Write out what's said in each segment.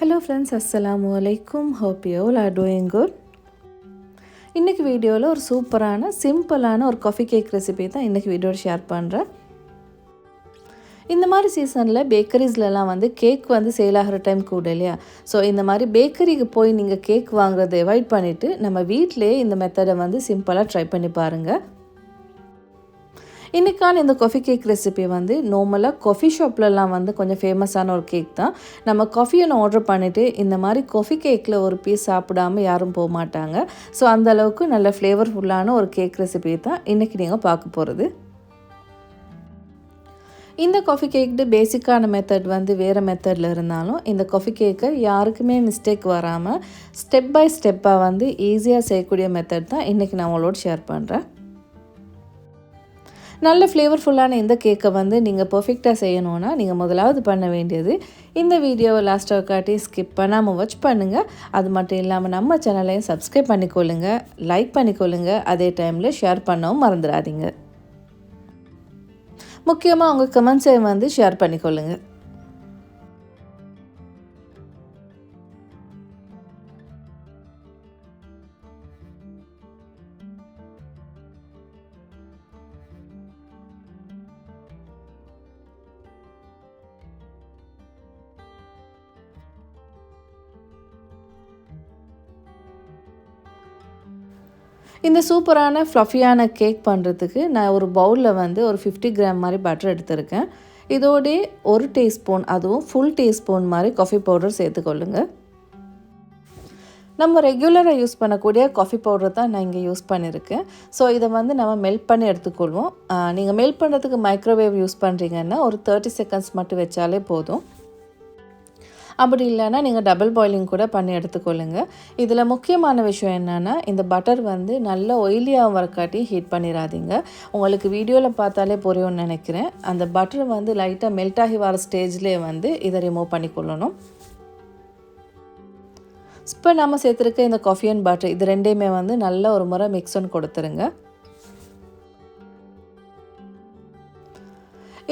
Hello friends அஸ்ஸலாம் அலைக்கும் hope you all are doing good இன்றைக்கி வீடியோவில் ஒரு சூப்பரான சிம்பிளான ஒரு காஃபி கேக் ரெசிபி தான் இன்றைக்கி வீடியோவில் ஷேர் பண்ணுறேன் இந்த மாதிரி சீசனில் பேக்கரிஸ்லலாம் வந்து கேக் வந்து சேல் ஆகிற டைம் கூட இல்லையா? ஸோ இந்த மாதிரி பேக்கரிக்கு போய் நீங்கள் கேக் வாங்குறதை அவாய்ட் பண்ணிவிட்டு நம்ம வீட்டிலே இந்த மெத்தடை வந்து சிம்பிளாக ட்ரை பண்ணி பாருங்கள் இன்றைக்கான இந்த காஃபி கேக் ரெசிபி வந்து நார்மலாக காஃபி ஷாப்லலாம் வந்து கொஞ்சம் ஃபேமஸான ஒரு கேக் தான். நம்ம காஃபி ஒன்று ஆர்டர் பண்ணிவிட்டு இந்த மாதிரி காஃபி கேக்கில் ஒரு பீஸ் சாப்பிடாம யாரும் போக மாட்டாங்க. ஸோ அந்தளவுக்கு நல்ல ஃப்ளேவர்ஃபுல்லான ஒரு கேக் ரெசிபி தான் இன்றைக்கி நீங்கள் பார்க்க போகிறது இந்த காஃபி கேக்கு பேசிக்கான மெத்தட் வந்து வேறு மெத்தடில் இருந்தாலும் இந்த காஃபி கேக்கை யாருக்குமே மிஸ்டேக் வராமல் ஸ்டெப் பை ஸ்டெப்பாக வந்து ஈஸியாக செய்யக்கூடிய மெத்தட் தான் இன்றைக்கி நான் உங்களோட ஷேர் பண்ணுறேன் நல்ல ஃப்ளேவர்ஃபுல்லான இந்த கேக்கை வந்து நீங்கள் பர்ஃபெக்டாக செய்யணுன்னா நீங்கள் முதலாவது பண்ண வேண்டியது இந்த வீடியோவை லாஸ்ட்டாக காட்டி ஸ்கிப் பண்ணாமல் வாட்ச் பண்ணுங்கள் அது மட்டும் இல்லாமல் நம்ம சேனலையும் சப்ஸ்கிரைப் பண்ணிக்கொள்ளுங்க. லைக் பண்ணிக்கொள்ளுங்க. அதே டைமில் ஷேர் பண்ணவும் மறந்துடாதீங்க. முக்கியமாக உங்கள் கமெண்ட்ஸை வந்து ஷேர் பண்ணிக்கொள்ளுங்கள் இந்த சூப்பரான ஃப்ளஃபியான கேக் பண்ணுறதுக்கு நான் ஒரு பவுலில் வந்து ஒரு ஃபிஃப்டி கிராம் மாதிரி பட்டர் எடுத்திருக்கேன். இதோடே ஒரு டீஸ்பூன் அதுவும் ஃபுல் டீஸ்பூன் மாதிரி காஃபி பவுடர் சேர்த்துக்கொள்ளுங்க. நம்ம ரெகுலராக யூஸ் பண்ணக்கூடிய காஃபி பவுடர் தான் நான் இங்கே யூஸ் பண்ணியிருக்கேன் ஸோ இதை வந்து நம்ம மெல்ட் பண்ணி எடுத்துக்கொள்வோம். நீங்கள் மெல்ட் பண்ணுறதுக்கு மைக்ரோவேவ் யூஸ் பண்ணுறீங்கன்னா ஒரு தேர்ட்டி செகண்ட்ஸ் மட்டும் வச்சாலே போதும். அப்படி இல்லைன்னா நீங்கள் டபுள் பாயிலிங் கூட பண்ணி எடுத்துக்கொள்ளுங்க. இதில் முக்கியமான விஷயம் என்னென்னா இந்த பட்டர் வந்து நல்ல ஒயிலியாக வரக்காட்டி ஹீட் பண்ணிடாதீங்க உங்களுக்கு வீடியோவில் பார்த்தாலே புரியும்னு நினைக்கிறேன். அந்த பட்டர் வந்து லைட்டாக மெல்ட் ஆகி வர ஸ்டேஜ்லேயே வந்து இதை ரிமூவ் பண்ணிக்கொள்ளணும். இப்போ நம்ம சேர்த்துருக்க இந்த காஃபி அண்ட் பட்டர் இது ரெண்டையுமே வந்து நல்ல ஒரு முறை மிக்ஸ் பண்ணி கொடுத்துருங்க.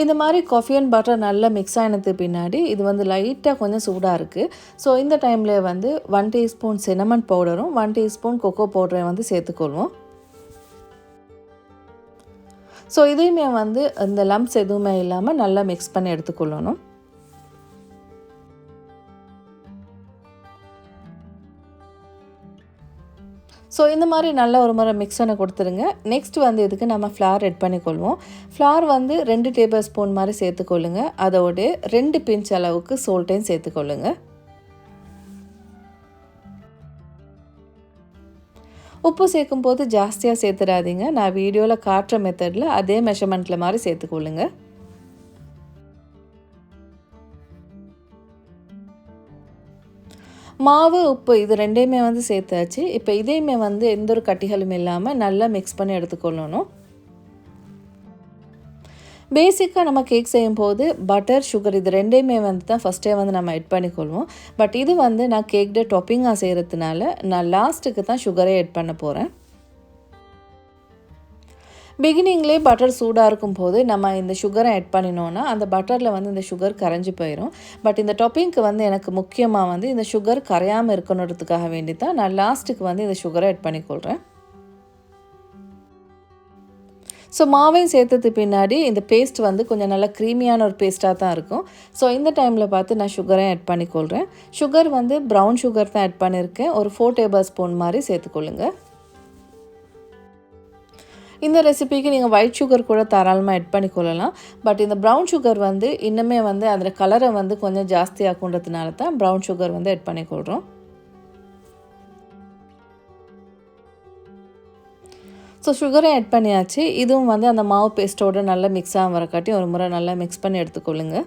இந்த மாதிரி காஃபி அண்ட் பட்டர் நல்லா மிக்ஸ் ஆனதுக்கு பின்னாடி இது வந்து லைட்டாக கொஞ்சம் சூடாக இருக்குது ஸோ இந்த டைமில் வந்து ஒன் டீஸ்பூன் சினமன் பவுடரும் ஒன் டீஸ்பூன் கொக்கோ பவுடரையும் வந்து சேர்த்துக்கொள்வோம். ஸோ இதையுமே வந்து இந்த லம்ப்ஸ் எதுவுமே இல்லாமல் நல்லா மிக்ஸ் பண்ணி எடுத்துக்கொள்ளணும். ஸோ இந்த மாதிரி நல்ல ஒரு முறை மிக்ஸ் பண்ணி கொடுத்துருங்க. நெக்ஸ்ட் வந்து இதுக்கு நம்ம ஃப்ளார் ரெட் பண்ணிக்கொள்வோம் ஃப்ளார் வந்து ரெண்டு டேபிள் ஸ்பூன் மாதிரி சேர்த்துக்கொள்ளுங்க அதோடு ரெண்டு பிஞ்ச் அளவுக்கு சோல்ட்டையும் சேர்த்துக்கொள்ளுங்க உப்பு சேர்க்கும் போது ஜாஸ்தியாக சேர்த்துடாதீங்க. நான் வீடியோவில் காட்டுற மெத்தடில் அதே மெஷர்மெண்ட்டில் மாதிரி சேர்த்துக்கொள்ளுங்கள் மாவு உப்பு இது ரெண்டையுமே வந்து சேர்த்தாச்சு. இப்போ இதையுமே வந்து எந்த ஒரு கட்டிகளும் இல்லாமல் நல்லா மிக்ஸ் பண்ணி எடுத்துக்கொள்ளணும். பேசிக்காக நம்ம கேக் செய்யும் போது பட்டர் சுகர் இது ரெண்டையுமே வந்து தான் ஃபஸ்ட்டே வந்து நம்ம எட் பண்ணிக்கொள்வோம். பட் இது வந்து நான் கேக் டே டாப்பிங்காக செய்கிறதுனால நான் லாஸ்ட்டுக்கு தான் சுகரே எட் பண்ண போகிறேன் பிகினிங்லேயே பட்டர் சூடாக இருக்கும் போது நம்ம இந்த சுகரை ஆட் பண்ணினோன்னா அந்த பட்டரில் வந்து இந்த சுகர் கரைஞ்சி போயிடும் பட் இந்த டாப்பிங்க்கு வந்து எனக்கு முக்கியமாக வந்து இந்த சுகர் கரையாமல் இருக்கணுன்றதுக்காக வேண்டி தான் நான் லாஸ்ட்டுக்கு வந்து இந்த சுகரை ஆட் பண்ணிக்கொள்கிறேன் ஸோ மாவையும் சேர்த்தது பின்னாடி இந்த பேஸ்ட் வந்து கொஞ்சம் நல்லா க்ரீமியான ஒரு பேஸ்ட்டாக தான் இருக்கும். ஸோ இந்த டைமில் பார்த்து நான் சுகரையும் ஆட் பண்ணிக்கொள்கிறேன் சுகர் வந்து ப்ரௌன் சுகர் தான் ஆட் பண்ணியிருக்கேன் ஒரு ஃபோர் டேபிள் ஸ்பூன் மாதிரி சேர்த்துக்கொள்ளுங்கள் இந்த ரெசிபிக்கு நீங்கள் ஒயிட் சுகர் கூட தாராளமாக ஆட் பண்ணிக்கொள்ளலாம் பட் இந்த ப்ரௌன் சுகர் வந்து இன்னுமே வந்து அதில் கலரை வந்து கொஞ்சம் ஜாஸ்தியாக்குன்றதுனால தான் ப்ரௌன் சுகர் வந்து ஆட் பண்ணிக்கொள்கிறோம் ஸோ சுகரை ஆட் பண்ணியாச்சு. இதுவும் வந்து அந்த மாவு பேஸ்ட்டோடு நல்லா மிக்ஸ் ஆக வரக்காட்டி ஒரு முறை நல்லா மிக்ஸ் பண்ணி எடுத்துக்கொள்ளுங்கள்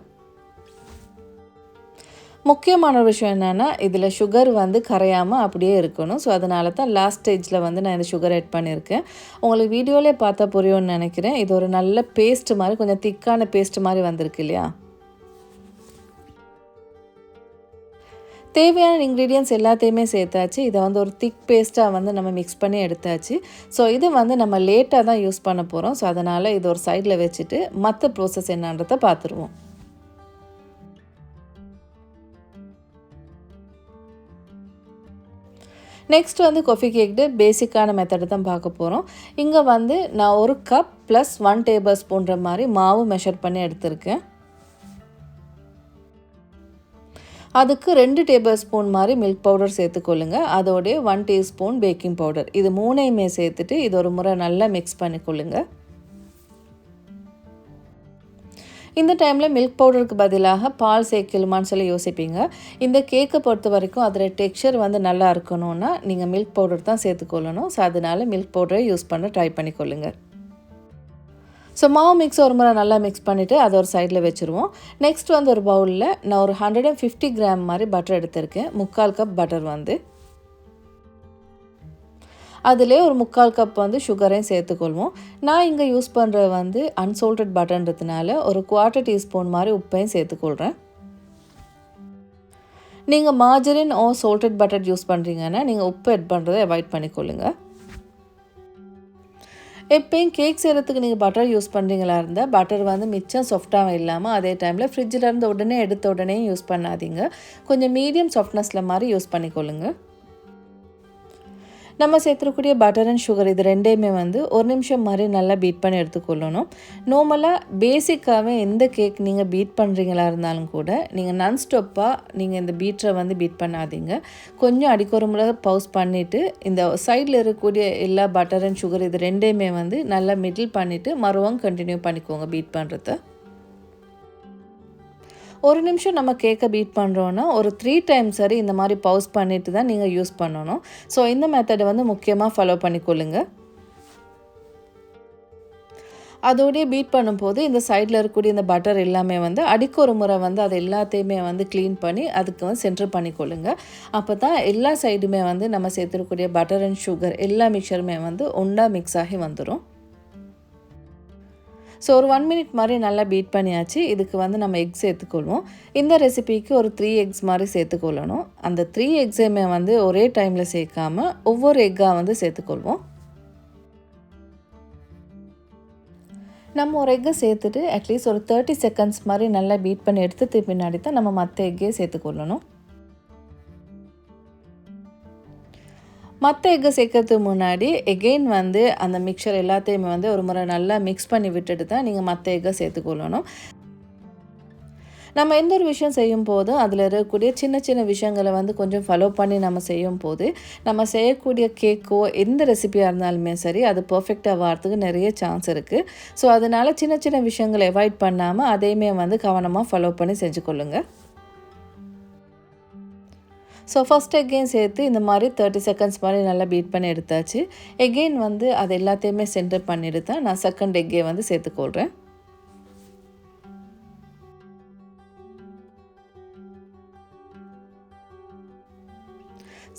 முக்கியமான விஷயம் என்னென்னா இதில் சுகர் வந்து கரையாமல் அப்படியே இருக்கணும். ஸோ அதனால தான் லாஸ்ட் ஸ்டேஜில் வந்து நான் இந்த சுகர் ஆட் பண்ணியிருக்கேன். உங்களுக்கு வீடியோவிலே பார்த்தா புரியும்னு நினைக்கிறேன். இது ஒரு நல்ல பேஸ்ட் மாதிரி கொஞ்சம் திக்கான பேஸ்ட் மாதிரி வந்திருக்கு இல்லையா? தேவையான இன்க்ரீடியன்ஸ் எல்லாத்தையுமே சேர்த்தாச்சு. இதை வந்து ஒரு திக் பேஸ்ட்டாக வந்து நம்ம மிக்ஸ் பண்ணி எடுத்தாச்சு. ஸோ இது வந்து நம்ம லேட்டாக தான் யூஸ் பண்ண போகிறோம் ஸோ அதனால் இது ஒரு சைடில் வச்சுட்டு மற்ற ப்ரோசஸ் என்னன்றதை பார்த்துருவோம். நெக்ஸ்ட் வந்து கொஃபி கேக்கு பேசிக்கான மெத்தடு தான் பார்க்க போகிறோம் இங்கே வந்து நான் ஒரு கப் ப்ளஸ் ஒன் டேபிள் ஸ்பூன்ற மாதிரி மாவு மெஷர் பண்ணி எடுத்திருக்கேன். அதுக்கு ரெண்டு டேபிள் ஸ்பூன் மாதிரி மில்க் பவுடர் சேர்த்துக்கொள்ளுங்க அதோடைய ஒன் டீஸ்பூன் பேக்கிங் பவுடர் இது மூணையுமே சேர்த்துட்டு இது ஒரு முறை நல்லா மிக்ஸ் பண்ணிக்கொள்ளுங்கள் இந்த டைமில் மில்க் பவுடருக்கு பதிலாக பால் சேர்க்கலுமான்னு சொல்லி யோசிப்பீங்க. இந்த கேக்கை பொறுத்த வரைக்கும் அதில் டெக்ஸ்சர் வந்து நல்லா இருக்கணும்னா நீங்கள் மில்க் பவுடர் தான் சேர்த்துக்கொள்ளணும். ஸோ அதனால் மில்க் பவுடரை யூஸ் பண்ண ட்ரை பண்ணிக்கொள்ளுங்க. ஸோ மாவு மிக்ஸ் ஒரு முறை நல்லா மிக்ஸ் பண்ணிவிட்டு அதை ஒரு சைடில் வச்சுருவோம். நெக்ஸ்ட் வந்து ஒரு பவுலில் நான் ஒரு ஹண்ட்ரட் அண்ட் ஃபிஃப்டி கிராம் மாதிரி பட்டர் எடுத்திருக்கேன். முக்கால் கப் பட்டர் வந்து. அதிலே ஒரு முக்கால் கப் வந்து சுகரையும் சேர்த்துக்கொள்வோம். நான் இங்கே யூஸ் பண்ணுறது வந்து அன்சோல்டட் பட்டர்ன்றதுனால ஒரு குவார்ட்டர் டீஸ்பூன் மாதிரி உப்பையும் சேர்த்துக்கொள்கிறேன் நீங்கள் margarine or salted butter use பண்ணுறீங்கன்னா நீங்கள் உப்பு எட் பண்ணுறதை அவாய்ட் பண்ணிக்கொள்ளுங்கள் எப்பயும் கேக் செய்கிறதுக்கு நீங்கள் பட்டர் யூஸ் பண்ணுறீங்களா இருந்தால் பட்டர் வந்து மிச்சம் சாஃப்டாகவும் இல்லாமல் அதே டைமில் ஃப்ரிட்ஜில் இருந்து உடனே எடுத்த உடனே யூஸ் பண்ணாதீங்க. கொஞ்சம் மீடியம் சாஃப்ட்னஸில் மாதிரி யூஸ் பண்ணிக்கொள்ளுங்கள் நம்ம சேர்த்துருக்கூடிய பட்டர் அண்ட் சுகர் இது ரெண்டையுமே வந்து ஒரு நிமிஷம் மாதிரி நல்லா பீட் பண்ணி எடுத்துக்கொள்ளணும். நார்மலாக பேசிக்காகவே எந்த கேக் நீங்கள் பீட் பண்ணுறீங்களா இருந்தாலும் கூட நீங்கள் நான் ஸ்டாப்பாக நீங்கள் இந்த பீட்டரை வந்து பீட் பண்ணாதீங்க. கொஞ்சம் அடிக்கொரு முறை பவுஸ் பண்ணிவிட்டு இந்த சைடில் இருக்கக்கூடிய எல்லா பட்டர் அண்ட் சுகர் இது ரெண்டையுமே வந்து நல்லா மிடில் பண்ணிவிட்டு மறுவாங்க கண்டினியூ பண்ணிக்கோங்க பீட் பண்ணுறத ஒரு நிமிஷம் நம்ம கேக்கை பீட் பண்ணுறோன்னா ஒரு த்ரீ டைம்ஸ் சரி இந்த மாதிரி பவுஸ் பண்ணிட்டு தான் நீங்கள் யூஸ் பண்ணணும். ஸோ இந்த மெத்தடை வந்து முக்கியமாக ஃபாலோ பண்ணிக்கொள்ளுங்க. அதோடய பீட் பண்ணும்போது இந்த சைடில் இருக்கக்கூடிய இந்த பட்டர் எல்லாமே வந்து அடிக்க ஒரு முறை வந்து அது எல்லாத்தையுமே வந்து க்ளீன் பண்ணி அதுக்கு வந்து சென்டர் பண்ணிக்கொள்ளுங்க. அப்போ தான் எல்லா சைடுமே வந்து நம்ம சேர்த்துருக்கூடிய பட்டர் அண்ட் சுகர் எல்லா மிக்சருமே வந்து ஒன்றா மிக்ஸ் ஆகி வந்துடும் ஸோ ஒரு ஒன் மினிட் மாதிரி நல்லா பீட் பண்ணியாச்சு. இதுக்கு வந்து நம்ம எக் சேர்த்துக்கொள்வோம். இந்த ரெசிபிக்கு ஒரு த்ரீ எக்ஸ் மாதிரி சேர்த்துக்கொள்ளணும். அந்த த்ரீ எக்ஸையுமே வந்து ஒரே டைமில் சேர்க்காம ஒவ்வொரு எக்காக வந்து சேர்த்துக்கொள்வோம். நம்ம ஒரு எக்கை சேர்த்துட்டு அட்லீஸ்ட் ஒரு தேர்ட்டி செகண்ட்ஸ் மாதிரி நல்லா பீட் பண்ணி எடுத்து பின்னாடி தான் நம்ம மற்ற எக்கையை சேர்த்துக்கொள்ளணும். மற்ற எக்கு சேர்க்கறதுக்கு முன்னாடி எகெயின் வந்து அந்த மிக்சர் எல்லாத்தையுமே வந்து ஒரு முறை நல்லா மிக்ஸ் பண்ணி விட்டுட்டு தான் நீங்கள் மற்ற எக்கை சேர்த்துக்கொள்ளணும் நம்ம எந்த ஒரு விஷயம் செய்யும் போதும் அதில் இருக்கக்கூடிய சின்ன சின்ன விஷயங்களை வந்து கொஞ்சம் ஃபாலோ பண்ணி நம்ம செய்யும் போது நம்ம செய்யக்கூடிய கேக்கோ எந்த ரெசிபியாக இருந்தாலுமே சரி அது பர்ஃபெக்டாக வரத்துக்கு நிறைய சான்ஸ் இருக்குது ஸோ அதனால் சின்ன சின்ன விஷயங்களை அவாய்ட் பண்ணாமல் அதையுமே வந்து கவனமாக ஃபாலோ பண்ணி செஞ்சு கொள்ளுங்கள் ஸோ ஃபஸ்ட் எகெயின் சேர்த்து இந்த மாதிரி தேர்ட்டி செகண்ட்ஸ் மாதிரி நல்லா பீட் பண்ணி எடுத்தாச்சு. எகெயின் வந்து அது எல்லாத்தையுமே சென்டர் பண்ணிட்டு தான் நான் செகண்ட் எக்கே வந்து சேர்த்துக்கொள்கிறேன்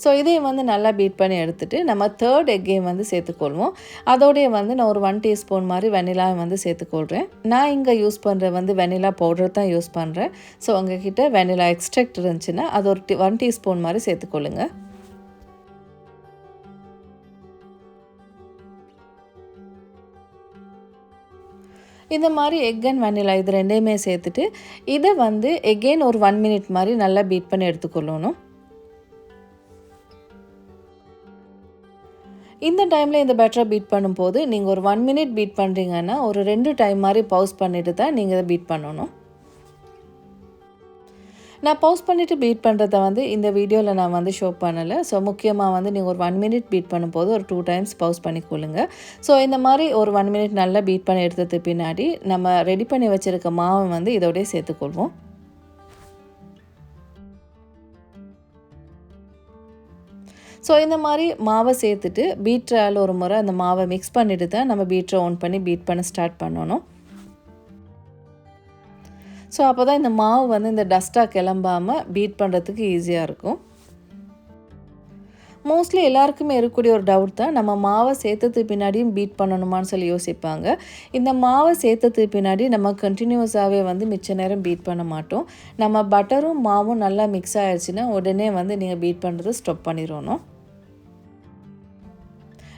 ஸோ இதையும் வந்து நல்லா பீட் பண்ணி எடுத்துகிட்டு நம்ம தேர்ட் எக்கையும் வந்து சேர்த்துக்கொள்வோம். அதோடைய வந்து நான் ஒரு ஒன் டீஸ்பூன் மாதிரி வெனிலா வந்து சேர்த்துக்கொள்கிறேன் நான் இங்கே யூஸ் பண்ணுற வந்து வெனிலா பவுடர் தான் யூஸ் பண்ணுறேன் ஸோ உங்ககிட்ட வெனிலா எக்ஸ்ட்ராக்ட் இருந்துச்சுன்னா அது ஒரு டி ஒன் டீஸ்பூன் மாதிரி சேர்த்துக்கொள்ளுங்க. இந்த மாதிரி எக் அண்ட் வெனிலா இது ரெண்டையுமே சேர்த்துட்டு இதை வந்து எகெயின் ஒரு ஒன் மினிட் மாதிரி நல்லா பீட் பண்ணி எடுத்துக்கொள்ளணும். இந்த டைமில் இந்த பேட்டரை பீட் பண்ணும்போது நீங்கள் ஒரு ஒன் மினிட் பீட் பண்ணுறீங்கன்னா ஒரு ரெண்டு டைம் மாதிரி பவுஸ் பண்ணிவிட்டு தான் நீங்கள் இதை பீட் பண்ணணும். நான் பவுஸ் பண்ணிவிட்டு பீட் பண்ணுறத வந்து இந்த வீடியோவில் நான் வந்து ஷோ பண்ணலை. ஸோ முக்கியமாக வந்து நீங்கள் ஒரு ஒன் மினிட் பீட் பண்ணும்போது ஒரு டூ டைம்ஸ் பவுஸ் பண்ணிக்கொள்ளுங்க ஸோ இந்த மாதிரி ஒரு ஒன் மினிட் நல்லா பீட் பண்ணி எடுத்தது பின்னாடி நம்ம ரெடி பண்ணி வச்சுருக்க மாவை வந்து இதோடய சேர்த்துக்கொள்வோம். ஸோ இந்த மாதிரி மாவை சேர்த்துட்டு பீட்ரால் ஒரு முறை அந்த மாவை மிக்ஸ் பண்ணிட்டு தான் நம்ம பீட்ரை ஆன் பண்ணி பீட் பண்ண ஸ்டார்ட் பண்ணணும். ஸோ அப்போ தான் இந்த மாவு வந்து இந்த டஸ்ட்டாக கிளம்பாமல் பீட் பண்ணுறதுக்கு ஈஸியாக இருக்கும். மோஸ்ட்லி எல்லாருக்குமே இருக்கக்கூடிய ஒரு டவுட் தான் நம்ம மாவை சேர்த்தது பின்னாடியும் பீட் பண்ணணுமான்னு சொல்லி யோசிப்பாங்க. இந்த மாவை சேர்த்ததுக்கு பின்னாடி நம்ம கண்டினியூஸாகவே வந்து மிச்ச நேரம் பீட் பண்ண மாட்டோம். நம்ம பட்டரும் மாவும் நல்லா மிக்ஸ் ஆகிடுச்சுன்னா உடனே வந்து நீங்கள் பீட் பண்ணுறது ஸ்டாப் பண்ணிடணும்.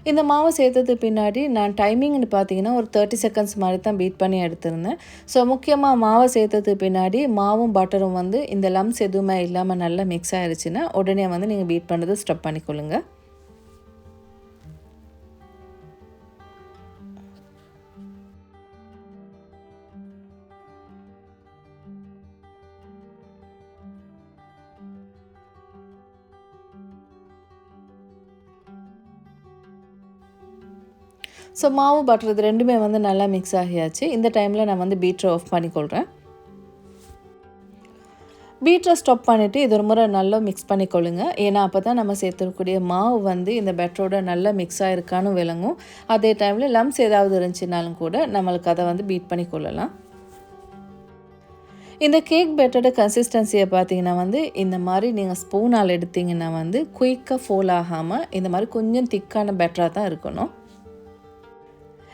இந்த மாவை சேர்த்தது பின்னாடி நான் டைமிங்னு பார்த்தீங்கன்னா ஒரு தேர்ட்டி செகண்ட்ஸ் மாதிரி தான் பீட் பண்ணி எடுத்திருந்தேன். ஸோ முக்கியமாக மாவை சேர்த்தது பின்னாடி மாவும் பட்டரும் வந்து இந்த லம்ஸ் எதுவுமே இல்லாமல் நல்லா மிக்ஸ் ஆயிடுச்சுன்னா உடனே வந்து நீங்கள் பீட் பண்ணுறது ஸ்டப் பண்ணிக்கொள்ளுங்கள் ஸோ மாவு பட்டர் இது ரெண்டுமே வந்து நல்லா மிக்ஸ் ஆகியாச்சு. இந்த டைமில் நான் வந்து பீட்ரை ஆஃப் பண்ணிக்கொள்கிறேன் பீட்ரை ஸ்டாப் பண்ணிவிட்டு இது ஒரு முறை நல்லா மிக்ஸ் பண்ணிக்கொள்ளுங்க. ஏன்னா அப்போ தான் நம்ம சேர்த்துக்கூடிய மாவு வந்து இந்த பெட்டரோட நல்லா மிக்ஸ் ஆகிருக்கான்னு விளங்கும். அதே டைமில் லம்ஸ் ஏதாவது இருந்துச்சுனாலும் கூட நம்மளுக்கு அதை வந்து பீட் பண்ணி கொள்ளலாம் இந்த கேக் பெட்டரோட கன்சிஸ்டன்சியை பார்த்தீங்கன்னா வந்து இந்த மாதிரி நீங்கள் ஸ்பூனால் எடுத்தீங்கன்னா வந்து குயிக்காக ஃபோல் ஆகாமல் இந்த மாதிரி கொஞ்சம் திக்கான பெட்டராக தான் இருக்கணும்.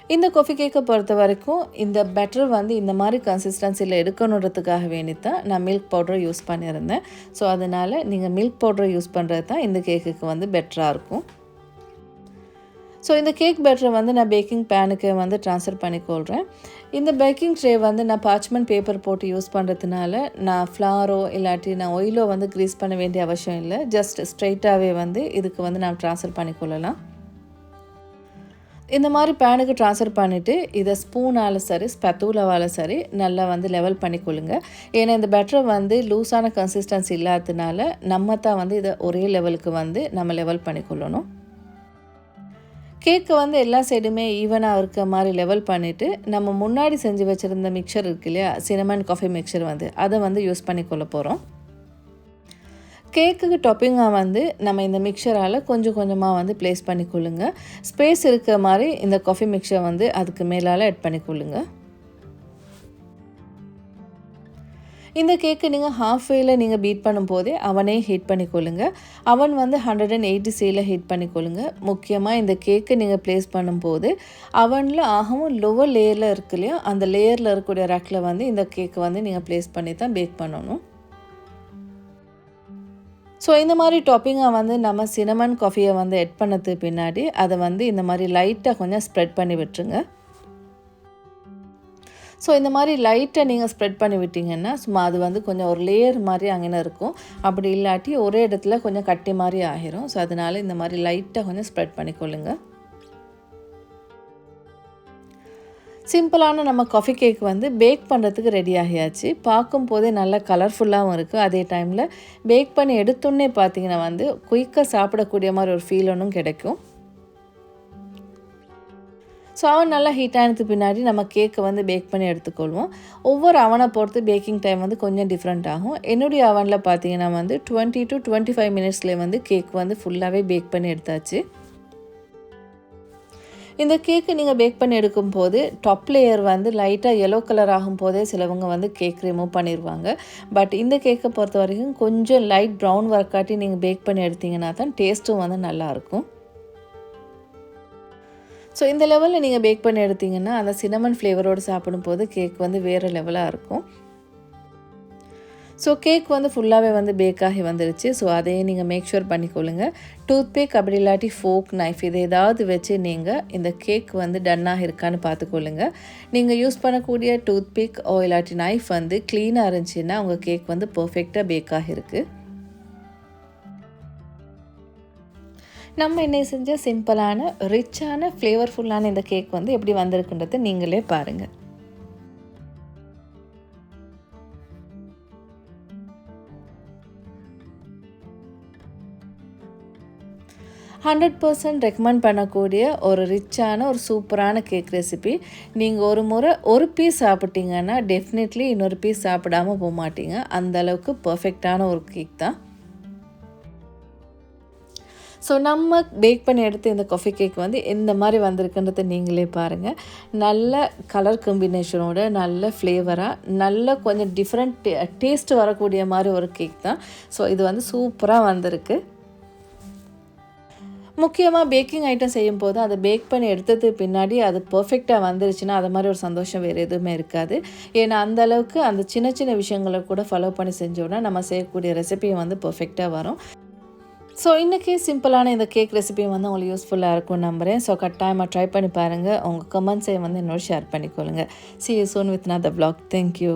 இந்த கொஃபி கேக்கை பொறுத்த வரைக்கும் இந்த பெட்டர் வந்து இந்த மாதிரி கன்சிஸ்டன்சியில் எடுக்கணுன்றதுக்காக வேண்டி தான் நான் மில்க் பவுடரை யூஸ் பண்ணியிருந்தேன். ஸோ அதனால் நீங்கள் மில்க் பவுடரை யூஸ் பண்ணுறது தான் இந்த கேக்குக்கு வந்து பெட்டராக இருக்கும். ஸோ இந்த கேக் பேட்டரை வந்து நான் பேக்கிங் பேனுக்கு வந்து ட்ரான்ஸ்ஃபர் பண்ணிக்கொள்கிறேன் இந்த பேக்கிங் ட்ரே வந்து நான் பார்ச்மெண்ட் பேப்பர் போட்டு யூஸ் பண்ணுறதுனால நான் ஃப்ளாரோ இல்லாட்டி நான் ஒயிலோ வந்து க்ரீஸ் பண்ண வேண்டிய அவசியம் இல்லை. ஜஸ்ட் ஸ்ட்ரைட்டாகவே வந்து இதுக்கு வந்து நான் ட்ரான்ஸ்ஃபர் பண்ணிக்கொள்ளலாம் இந்த மாதிரி பேனுக்கு ட்ரான்ஸ்ஃபர் பண்ணிவிட்டு இதை ஸ்பூனால் சரி ஸ்பெத்தூலாவால் சரி நல்லா வந்து லெவல் பண்ணிக்கொள்ளுங்க. ஏன்னா இந்த பெட்டரை வந்து லூஸான கன்சிஸ்டன்சி இல்லாததுனால நம்ம தான் வந்து இதை ஒரே லெவலுக்கு வந்து நம்ம லெவல் பண்ணிக்கொள்ளணும். கேக்கை வந்து எல்லா சைடுமே ஈவனாக இருக்க மாதிரி லெவல் பண்ணிவிட்டு நம்ம முன்னாடி செஞ்சு வச்சுருந்த மிக்சர் இருக்கு இல்லையா? சினமன் காஃபி மிக்சர் வந்து அதை வந்து யூஸ் பண்ணிக்கொள்ள போகிறோம் கேக்குக்கு டாப்பிங்காக வந்து நம்ம இந்த மிக்சரால் கொஞ்சம் கொஞ்சமாக வந்து ப்ளேஸ் பண்ணிக்கொள்ளுங்க ஸ்பேஸ் இருக்கிற மாதிரி இந்த காஃபி மிக்சர் வந்து அதுக்கு மேலால் ஆட் பண்ணிக்கொள்ளுங்க இந்த கேக்கு நீங்கள் ஹாஃப் வேயில் நீங்கள் பீட் பண்ணும்போதே அவனே ஹீட் பண்ணிக்கொள்ளுங்க அவன் வந்து ஹண்ட்ரட் அண்ட் எயிட்டி சியில் ஹீட் பண்ணிக்கொள்ளுங்க முக்கியமாக இந்த கேக்கை நீங்கள் ப்ளேஸ் பண்ணும்போது அவனில் ஆகவும் லோவர் லேயரில் இருக்கு இல்லையா? அந்த லேயரில் இருக்கக்கூடிய ரேக்கில் வந்து இந்த கேக்கை வந்து நீங்கள் ப்ளேஸ் பண்ணி தான் பேக் பண்ணணும். ஸோ இந்த மாதிரி டாப்பிங்காக வந்து நம்ம சினமன் காஃபியை வந்து எட் பண்ணது பின்னாடி அதை வந்து இந்த மாதிரி லைட்டாக கொஞ்சம் ஸ்ப்ரெட் பண்ணி விட்டுருங்க. ஸோ இந்த மாதிரி லைட்டை நீங்கள் ஸ்ப்ரெட் பண்ணி விட்டிங்கன்னா சும்மா அது வந்து கொஞ்சம் ஒரு லேயர் மாதிரி அங்கே இருக்கும். அப்படி இல்லாட்டி ஒரே இடத்துல கொஞ்சம் கட்டி மாதிரி ஆகிரும். ஸோ அதனால் இந்த மாதிரி லைட்டாக கொஞ்சம் ஸ்ப்ரெட் பண்ணிக்கொள்ளுங்க. சிம்பிளான நம்ம காஃபி கேக் வந்து பேக் பண்ணுறதுக்கு ரெடி ஆகியாச்சு. பார்க்கும் போதே நல்லா கலர்ஃபுல்லாகவும் இருக்குது அதே டைமில் பேக் பண்ணி எடுத்தோன்னே பார்த்தீங்கன்னா வந்து குயிக்காக சாப்பிடக்கூடிய மாதிரி ஒரு ஃபீல் ஒன்றும் கிடைக்கும். ஸோ அவன் நல்லா ஹீட் ஆனதுக்கு பின்னாடி நம்ம கேக்கை வந்து பேக் பண்ணி எடுத்துக்கொள்வோம். ஒவ்வொரு அவனை பொறுத்து பேக்கிங் டைம் வந்து கொஞ்சம் டிஃப்ரெண்ட் ஆகும். என்னுடைய அவனில் பார்த்தீங்கன்னா வந்து டுவெண்ட்டி டு டுவெண்ட்டி ஃபைவ் மினிட்ஸ்லேயே வந்து கேக் வந்து ஃபுல்லாகவே பேக் பண்ணி எடுத்தாச்சு. இந்த கேக்கு நீங்கள் பேக் பண்ணி எடுக்கும் போது டாப் லேயர் வந்து லைட்டாக எல்லோ கலர் ஆகும் போதே சிலவங்க வந்து கேக் ரிமூவ் பண்ணிடுவாங்க பட் இந்த கேக்கை பொறுத்த வரைக்கும் கொஞ்சம் லைட் ப்ரௌன் ஒர்க்காட்டி நீங்கள் பேக் பண்ணி எடுத்தீங்கன்னா தான் டேஸ்ட்டும் வந்து நல்லாயிருக்கும் ஸோ இந்த லெவலில் நீங்கள் பேக் பண்ணி எடுத்தீங்கன்னா அந்த சினமன் ஃப்ளேவரோடு சாப்பிடும்போது கேக் வந்து வேறு லெவலாக இருக்கும். ஸோ கேக் வந்து ஃபுல்லாகவே வந்து பேக் ஆகி வந்துருச்சு. ஸோ அதையே நீங்கள் மேக் ஷூர் பண்ணிக்கொள்ளுங்க. டூத் பேக் அப்படி இல்லாட்டி ஃபோக் நைஃப் இது ஏதாவது வச்சு நீங்கள் இந்த கேக் வந்து டன்னாக இருக்கான்னு பார்த்துக்கொள்ளுங்க. நீங்கள் யூஸ் பண்ணக்கூடிய டூத்பேக் ஓ இல்லாட்டி நைஃப் வந்து க்ளீனாக இருந்துச்சுன்னா உங்கள் கேக் வந்து பர்ஃபெக்டாக பேக் ஆகிருக்கு நம்ம என்ன செஞ்ச சிம்பிளான ரிச்சான ஃப்ளேவர்ஃபுல்லான இந்த கேக் வந்து எப்படி வந்திருக்குன்றதை நீங்களே பாருங்கள் ஹண்ட்ரட் பர்சன்ட் ரெக்கமெண்ட் பண்ணக்கூடிய ஒரு ரிச்சான ஒரு சூப்பரான கேக் ரெசிபி நீங்கள் ஒரு முறை ஒரு பீஸ் சாப்பிட்டீங்கன்னா டெஃபினெட்லி இன்னொரு பீஸ் சாப்பிடாமல் போக மாட்டீங்க. அந்த அளவுக்கு பர்ஃபெக்டான ஒரு கேக் தான். ஸோ நம்ம பேக் பண்ணி எடுத்த இந்த காஃபி கேக் வந்து இந்த மாதிரி வந்திருக்குன்றதை நீங்களே பாருங்கள் நல்ல கலர் காம்பினேஷனோட நல்ல ஃப்ளேவராக நல்ல கொஞ்சம் டிஃப்ரெண்ட் டேஸ்ட் வரக்கூடிய மாதிரி ஒரு கேக் தான். ஸோ இது வந்து சூப்பராக வந்திருக்கு. முக்கியமாக பேக்கிங் ஐட்டம் செய்யும் போது அதை பேக் பண்ணி எடுத்தது பின்னாடி அது பர்ஃபெக்டாக வந்துருச்சுன்னா அது மாதிரி ஒரு சந்தோஷம் வேறு எதுவுமே இருக்காது. ஏன்னா அந்த அளவுக்கு அந்த சின்ன சின்ன விஷயங்களை கூட ஃபாலோ பண்ணி செஞ்சோன்னா நம்ம செய்யக்கூடிய ரெசிபியும் வந்து பர்ஃபெக்டாக வரும். ஸோ இன்றைக்கி சிம்பிளான இந்த கேக் ரெசிபி வந்து உங்களுக்கு யூஸ்ஃபுல்லாக இருக்கும்னு நம்புகிறேன் ஸோ கட்டாயமாக ட்ரை பண்ணி பாருங்கள் உங்கள் கமெண்ட்ஸை வந்து என்னோட ஷேர் பண்ணிக்கொள்ளுங்கள் சி யூ சோன் வித் நான் த பிளாக் தேங்க்யூ